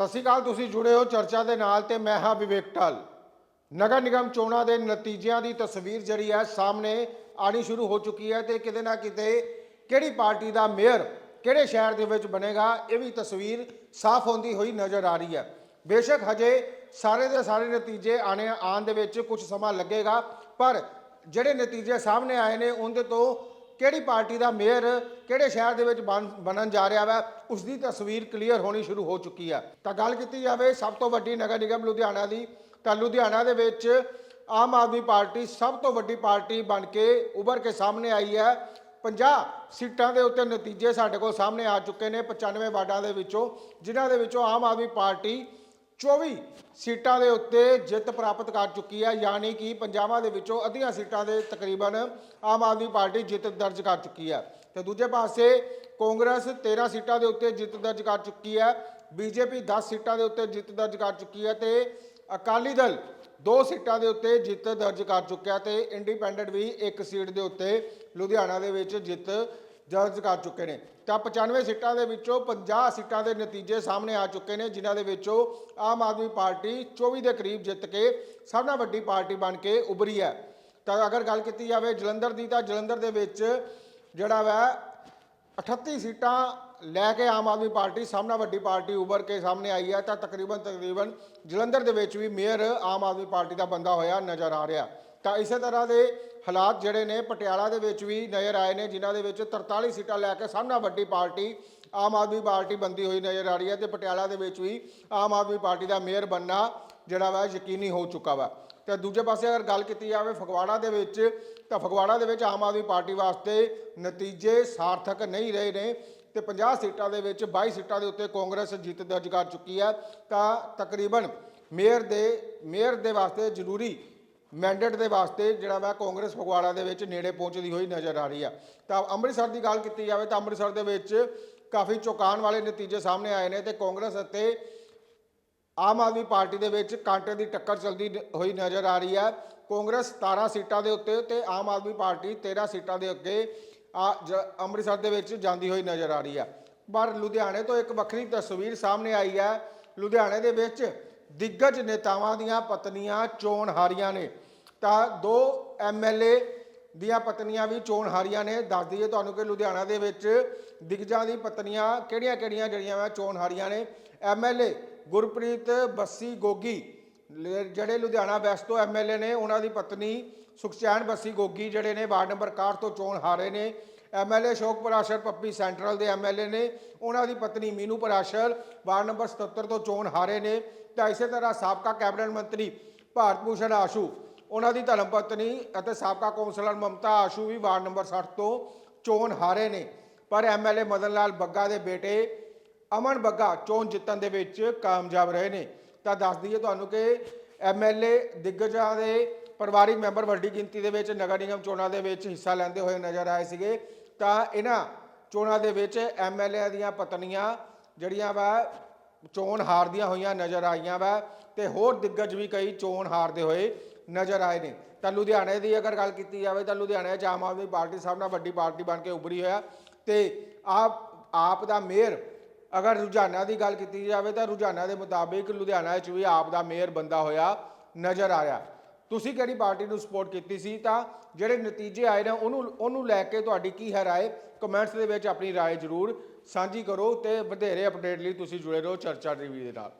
ਸਤਿ ਸ਼੍ਰੀ ਅਕਾਲ, ਤੁਸੀਂ ਜੁੜੇ ਹੋ ਚਰਚਾ ਦੇ ਨਾਲ ਤੇ ਮੈਂ ਹਾਂ ਵਿਵੇਕ ਟਲ ਨਗਰ ਨਿਗਮ ਚੋਣਾਂ ਦੇ ਨਤੀਜਿਆਂ ਦੀ ਤਸਵੀਰ ਜਿਹੜੀ ਹੈ ਸਾਹਮਣੇ ਆਣੀ ਸ਼ੁਰੂ ਹੋ ਚੁੱਕੀ ਹੈ ਤੇ ਕਿਤੇ ਨਾ ਕਿਤੇ ਕਿਹੜੀ ਪਾਰਟੀ ਦਾ ਮੇਅਰ ਕਿਹੜੇ ਸ਼ਹਿਰ ਦੇ ਵਿੱਚ ਬਣੇਗਾ, ਇਹ ਵੀ ਤਸਵੀਰ ਸਾਫ਼ ਹੁੰਦੀ ਹੋਈ ਨਜ਼ਰ ਆ ਰਹੀ ਹੈ। ਬੇਸ਼ੱਕ ਹਜੇ ਸਾਰੇ ਦੇ ਸਾਰੇ ਨਤੀਜੇ ਆਣੇ ਆਉਣ ਦੇ ਵਿੱਚ ਕੁਝ ਸਮਾਂ ਲੱਗੇਗਾ, ਪਰ ਜਿਹੜੇ ਨਤੀਜੇ ਸਾਹਮਣੇ ਆਏ ਨੇ, ਉਹਦੇ ਤੋਂ ਕਿਹੜੀ ਪਾਰਟੀ ਦਾ ਮੇਅਰ ਕਿਹੜੇ ਸ਼ਹਿਰ ਦੇ ਵਿੱਚ ਬਣ- ਬਣਨ ਜਾ ਰਿਹਾ ਵਾ ਉਸ ਦੀ ਤਸਵੀਰ ਕਲੀਅਰ ਹੋਣੀ ਸ਼ੁਰੂ ਹੋ ਚੁੱਕੀ ਹੈ ਤਾਂ ਗੱਲ ਕੀਤੀ ਜਾਵੇ ਸਭ ਤੋਂ ਵੱਡੀ ਨਗਰ ਨਿਗਮ ਲੁਧਿਆਣਾ ਦੀ, ਤਾਂ ਲੁਧਿਆਣਾ ਦੇ ਵਿੱਚ ਆਮ ਆਦਮੀ ਪਾਰਟੀ ਸਭ ਤੋਂ ਵੱਡੀ ਪਾਰਟੀ ਬਣ ਕੇ ਉੱਭਰ ਕੇ ਸਾਹਮਣੇ ਆਈ ਹੈ। 50 ਸੀਟਾਂ ਦੇ ਉੱਤੇ ਨਤੀਜੇ ਸਾਡੇ ਕੋਲ ਸਾਹਮਣੇ ਆ ਚੁੱਕੇ ਨੇ 95 ਵਾਰਡਾਂ ਦੇ ਵਿੱਚੋਂ, ਜਿਨ੍ਹਾਂ ਦੇ ਵਿੱਚੋਂ ਆਮ ਆਦਮੀ ਪਾਰਟੀ 24 ਸੀਟਾਂ ਦੇ ਉੱਤੇ ਜਿੱਤ ਪ੍ਰਾਪਤ ਕਰ ਚੁੱਕੀ ਹੈ, ਯਾਨੀ ਕਿ ਪੰਜਾਬਾਂ ਦੇ ਵਿੱਚੋਂ ਅੱਧੀਆਂ ਸੀਟਾਂ ਦੇ ਤਕਰੀਬਨ ਆਮ ਆਦਮੀ ਪਾਰਟੀ ਜਿੱਤ ਦਰਜ ਕਰ ਚੁੱਕੀ ਹੈ। ਤੇ ਦੂਜੇ ਪਾਸੇ ਕਾਂਗਰਸ 13 ਸੀਟਾਂ ਦੇ ਉੱਤੇ ਜਿੱਤ ਦਰਜ ਕਰ ਚੁੱਕੀ ਹੈ, ਬੀਜੇਪੀ 10 ਸੀਟਾਂ ਦੇ ਉੱਤੇ ਜਿੱਤ ਦਰਜ ਕਰ ਚੁੱਕੀ ਹੈ ਤੇ ਅਕਾਲੀ ਦਲ ਦੋ ਸੀਟਾਂ ਦੇ ਉੱਤੇ ਜਿੱਤ ਦਰਜ ਕਰ ਚੁੱਕਿਆ ਤੇ ਇੰਡੀਪੈਂਡੈਂਟ ਵੀ ਇੱਕ ਸੀਟ ਦੇ ਉੱਤੇ ਲੁਧਿਆਣਾ ਦੇ ਵਿੱਚ ਜਿੱਤ ਦਰਜ ਕਰ ਚੁੱਕੇ ਨੇ। ਤਾਂ 95 ਸੀਟਾਂ ਦੇ ਵਿੱਚੋਂ 50 ਸੀਟਾਂ ਦੇ ਨਤੀਜੇ ਸਾਹਮਣੇ ਆ ਚੁੱਕੇ ਨੇ, ਜਿਨ੍ਹਾਂ ਦੇ ਵਿੱਚੋਂ ਆਮ ਆਦਮੀ ਪਾਰਟੀ 24 ਦੇ ਕਰੀਬ ਜਿੱਤ ਕੇ ਸਭ ਨਾਲੋਂ ਵੱਡੀ ਪਾਰਟੀ ਬਣ ਕੇ ਉਭਰੀ ਹੈ। ਤਾਂ ਅਗਰ ਗੱਲ ਕੀਤੀ ਜਾਵੇ ਜਲੰਧਰ ਦੀ, ਤਾਂ ਜਲੰਧਰ ਦੇ ਵਿੱਚ ਜਿਹੜਾ ਵਾ 38 ਸੀਟਾਂ ਲੈ ਕੇ ਆਮ ਆਦਮੀ ਪਾਰਟੀ ਸਾਹਮਣਾ ਵੱਡੀ ਪਾਰਟੀ ਉਭਰ ਕੇ ਸਾਹਮਣੇ ਆਈ ਹੈ। ਤਾਂ ਤਕਰੀਬਨ ਤਕਰੀਬਨ ਜਲੰਧਰ ਦੇ ਵਿੱਚ ਵੀ ਮੇਅਰ ਆਮ ਆਦਮੀ ਪਾਰਟੀ ਦਾ ਬੰਦਾ ਹੋਇਆ ਨਜ਼ਰ ਆ ਰਿਹਾ। ਤਾਂ ਇਸੇ ਤਰ੍ਹਾਂ ਦੇ ਹਾਲਾਤ ਜਿਹੜੇ ਨੇ ਪਟਿਆਲਾ ਦੇ ਵਿੱਚ ਵੀ ਨਜ਼ਰ ਆਏ ਨੇ, ਜਿਨ੍ਹਾਂ ਦੇ ਵਿੱਚ 43 ਸੀਟਾਂ ਲੈ ਕੇ ਸਾਹਮਣਾ ਵੱਡੀ ਪਾਰਟੀ, ਆਮ ਆਦਮੀ ਪਾਰਟੀ ਬੰਦੀ ਹੋਈ ਨਜ਼ਰ ਆ ਰਹੀ ਹੈ ਤੇ ਪਟਿਆਲਾ ਦੇ ਵਿੱਚ ਵੀ ਆਮ ਆਦਮੀ ਪਾਰਟੀ ਦਾ ਮੇਅਰ ਬੰਨਾ ਜਿਹੜਾ ਵਾ ਯਕੀਨੀ ਹੋ ਚੁੱਕਾ ਵਾ। ਤੇ ਦੂਜੇ ਪਾਸੇ ਅਗਰ ਗੱਲ ਕੀਤੀ ਜਾਵੇ ਫਗਵਾੜਾ ਦੇ ਵਿੱਚ, ਤਾਂ ਫਗਵਾੜਾ ਦੇ ਵਿੱਚ ਆਮ ਆਦਮੀ ਪਾਰਟੀ ਵਾਸਤੇ ਨਤੀਜੇ ਸਾਰਥਕ ਨਹੀਂ ਰਹੇ ਨੇ ਤੇ 50 ਸੀਟਾਂ ਦੇ ਵਿੱਚ 22 ਸੀਟਾਂ ਦੇ ਉੱਤੇ ਕਾਂਗਰਸ ਜਿੱਤ ਦਰਜ ਕਰ ਚੁੱਕੀ ਹੈ। ਤਾਂ ਤਕਰੀਬਨ ਮੇਅਰ ਦੇ ਮੇਅਰ ਦੇ ਵਾਸਤੇ ਜ਼ਰੂਰੀ ਮੈਂਡੇਟ ਦੇ ਵਾਸਤੇ ਜਿਹੜਾ ਵਾ ਕਾਂਗਰਸ ਫਗਵਾੜਾ ਦੇ ਵਿੱਚ ਨੇੜੇ ਪਹੁੰਚਦੀ ਹੋਈ ਨਜ਼ਰ ਆ ਰਹੀ ਆ। ਤਾਂ ਅੰਮ੍ਰਿਤਸਰ ਦੀ ਗੱਲ ਕੀਤੀ ਜਾਵੇ ਤਾਂ ਅੰਮ੍ਰਿਤਸਰ ਦੇ ਵਿੱਚ ਕਾਫੀ ਚੌਕਾਨ ਵਾਲੇ ਨਤੀਜੇ ਸਾਹਮਣੇ ਆਏ ਨੇ ਤੇ ਕਾਂਗਰਸ ਅਤੇ ਆਮ ਆਦਮੀ ਪਾਰਟੀ ਦੇ ਵਿੱਚ ਕਾਂਟੇ ਦੀ ਟੱਕਰ ਚੱਲਦੀ ਹੋਈ ਨਜ਼ਰ ਆ ਰਹੀ ਹੈ ਕਾਂਗਰਸ 17 ਸੀਟਾਂ ਦੇ ਉੱਤੇ ਤੇ ਆਮ ਆਦਮੀ ਪਾਰਟੀ 13 ਸੀਟਾਂ ਦੇ ਅੱਗੇ ਆ ਜ- ਅੰਮ੍ਰਿਤਸਰ ਦੇ ਵਿੱਚ ਜਾਂਦੀ ਹੋਈ ਨਜ਼ਰ ਆ ਰਹੀ ਹੈ ਪਰ ਲੁਧਿਆਣੇ ਤੋਂ ਇੱਕ ਵੱਖਰੀ ਤਸਵੀਰ ਸਾਹਮਣੇ ਆਈ ਹੈ ਲੁਧਿਆਣੇ ਦੇ ਵਿੱਚ ਦਿੱਗਜ ਨੇਤਾਵਾਂ ਦੀਆਂ ਪਤਨੀਆਂ ਚੋਣ ਹਾਰੀਆਂ ਨੇ। ਤਾਂ ਦੋ ਐਮਐਲਏ ਦੀਆਂ ਪਤਨੀਆਂ ਵੀ ਚੋਣ ਹਾਰੀਆਂ ਨੇ। ਦੱਸ ਦਈਏ ਤੁਹਾਨੂੰ ਕਿ ਲੁਧਿਆਣਾ ਦੇ ਵਿੱਚ ਦਿਗਜਾਂ ਦੀ ਪਤਨੀਆਂ ਕਿਹੜੀਆਂ-ਕਿਹੜੀਆਂ ਜਿਹੜੀਆਂ ਵਾ ਚੋਣ ਹਾਰੀਆਂ ਨੇ? ਐਮਐਲਏ ਗੁਰਪ੍ਰੀਤ ਬੱਸੀ ਗੋਗੀ, ਲ- ਜਿਹੜੇ ਲੁਧਿਆਣਾ ਵੈਸਟ ਤੋਂ ਐਮਐਲਏ ਨੇ, ਉਹਨਾਂ ਦੀ ਪਤਨੀ ਸੁਖਚੈਨ ਬੱਸੀ ਗੋਗੀ ਜਿਹੜੇ ਨੇ ਵਾਰਡ ਨੰਬਰ 61 ਤੋਂ ਚੋਣ ਹਾਰੇ ਨੇ। ਐਮਐਲਏ ਅਸ਼ੋਕ ਪਰਾਸ਼ਰ ਪੱਪੀ ਸੈਂਟਰਲ ਦੇ ਐਮਐਲਏ ਨੇ। ਉਹਨਾਂ ਦੀ ਪਤਨੀ ਮੀਨੂ ਪਰਾਸ਼ਰ ਵਾਰਡ ਨੰਬਰ 77 ਤੋਂ ਚੋਣ ਹਾਰੇ ਨੇ। ਤਾਂ ਇਸੇ ਤਰ੍ਹਾਂ ਸਾਬਕਾ ਕੈਬਨਿਟ ਮੰਤਰੀ ਭਾਰਤ ਭੂਸ਼ਣ ਆਸ਼ੂ ਉਹਨਾਂ ਦੀ ਧਰਮ ਪਤਨੀ ਅਤੇ ਸਾਬਕਾ ਕੌਂਸਲਰ ਮਮਤਾ ਆਸ਼ੂ ਵੀ ਵਾਰਡ ਨੰਬਰ 60 ਤੋਂ ਚੋਣ ਹਾਰੇ ਨੇ। ਪਰ ਐਮਐਲਏ ਮਦਨ ਲਾਲ ਬੱਗਾ ਦੇ ਬੇਟੇ ਅਮਨ ਬੱਗਾ ਚੋਣ ਜਿੱਤਣ ਦੇ ਵਿੱਚ ਕਾਮਯਾਬ ਰਹੇ ਨੇ। ਤਾਂ ਦੱਸ ਦਈਏ ਤੁਹਾਨੂੰ ਕਿ ਐਮਐਲਏ ਦਿੱਗਜਾਂ ਦੇ ਪਰਿਵਾਰਿਕ ਮੈਂਬਰ ਵੱਡੀ ਗਿਣਤੀ ਦੇ ਵਿੱਚ ਨਗਰ ਨਿਗਮ ਚੋਣਾਂ ਦੇ ਵਿੱਚ ਹਿੱਸਾ ਲੈਂਦੇ ਹੋਏ ਨਜ਼ਰ ਆਏ ਸੀਗੇ। ਤਾਂ ਇਹਨਾਂ ਚੋਣਾਂ ਦੇ ਵਿੱਚ ਐਮਐਲਏ ਦੀਆਂ ਪਤਨੀਆਂ ਜਿਹੜੀਆਂ ਵਾ, ਚੋਣ ਹਾਰਦੀਆਂ ਹੋਈਆਂ ਨਜ਼ਰ ਆਈਆਂ ਵਾ ਤੇ ਹੋਰ ਦਿੱਗਜ ਵੀ ਕਈ ਚੋਣ ਹਾਰਦੇ ਹੋਏ ਨਜ਼ਰ ਆਏ ਨੇ। ਤਾਂ ਲੁਧਿਆਣੇ ਦੀ ਅਗਰ ਗੱਲ ਕੀਤੀ ਜਾਵੇ ਤਾਂ ਲੁਧਿਆਣੇ 'ਚ ਆਮ ਆਦਮੀ ਪਾਰਟੀ ਸਭ ਨਾਲ ਵੱਡੀ ਪਾਰਟੀ ਬਣ ਕੇ ਉੱਭਰੀ ਹੋਇਆ। ਤੇ ਆਪ ਆਪ ਦਾ ਮੇਅਰ ਅਗਰ ਰੁਝਾਨਾਂ ਦੀ ਗੱਲ ਕੀਤੀ ਜਾਵੇ ਤਾਂ ਰੁਝਾਨਾਂ ਦੇ ਮੁਤਾਬਿਕ ਲੁਧਿਆਣਾ 'ਚ ਵੀ ਆਪ ਦਾ ਮੇਅਰ ਬੰਦਾ ਹੋਇਆ ਨਜ਼ਰ ਆ ਰਿਹਾ। ਤੁਸੀਂ ਕਿਹੜੀ ਪਾਰਟੀ ਨੂੰ ਸਪੋਰਟ ਕੀਤੀ ਸੀ? ਤਾਂ ਜਿਹੜੇ ਨਤੀਜੇ ਆਏ ਨੇ ਉਹਨੂੰ ਉਹਨੂੰ ਲੈ ਕੇ ਤੁਹਾਡੀ ਕੀ ਹੈ ਰਾਏ? ਕਮੈਂਟਸ ਦੇ ਵਿੱਚ ਆਪਣੀ ਰਾਏ ਜ਼ਰੂਰ ਸਾਂਝੀ ਕਰੋ ਤੇ ਵਧੇਰੇ ਅਪਡੇਟ ਲਈ ਤੁਸੀਂ ਜੁੜੇ ਰਹੋ ਚਰਚਾ ਟੀਵੀ ਦੇ ਨਾਲ।